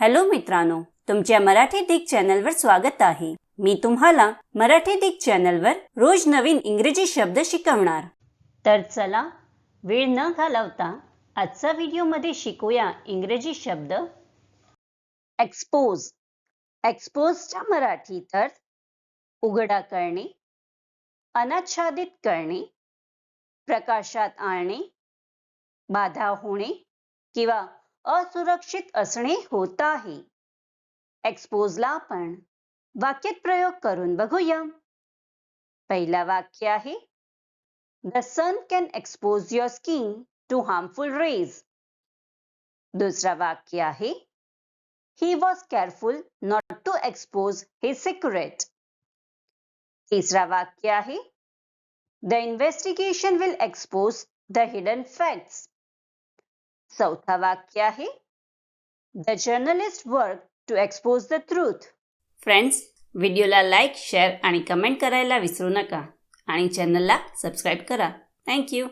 Hello मित्रांनो तुमच्या मराठी दिग चॅनलवर स्वागत आहे. मी तुम्हाला मराठी दिग चॅनलवर रोज नवीन इंग्रजी शब्द शिकवणार. तर चला वेळ न घालवता आजचा व्हिडिओमध्ये शिकूया इंग्रजी शब्द एक्सपोज एक्सपोजच्या मराठीत अर्थ उघडा करणे अनाच्छादित करणे प्रकाशात आणणे बाधा होणे किंवा असुरक्षित असणे होत आहे. एक्सपोजला आपण वाक्यात प्रयोग करून बघूया. पहिला वाक्य आहे the sun can expose your skin to harmful rays दुसरा वाक्य आहे he was careful not to expose his secret तिसरा वाक्य आहे the investigation will expose the hidden facts चौथा वाक्य आहे the journalist work to expose the truth friends व्हिडिओला लाईक शेअर आणि कमेंट करायला विसरू नका आणि चॅनलला सबस्क्राईब करा. थँक्यू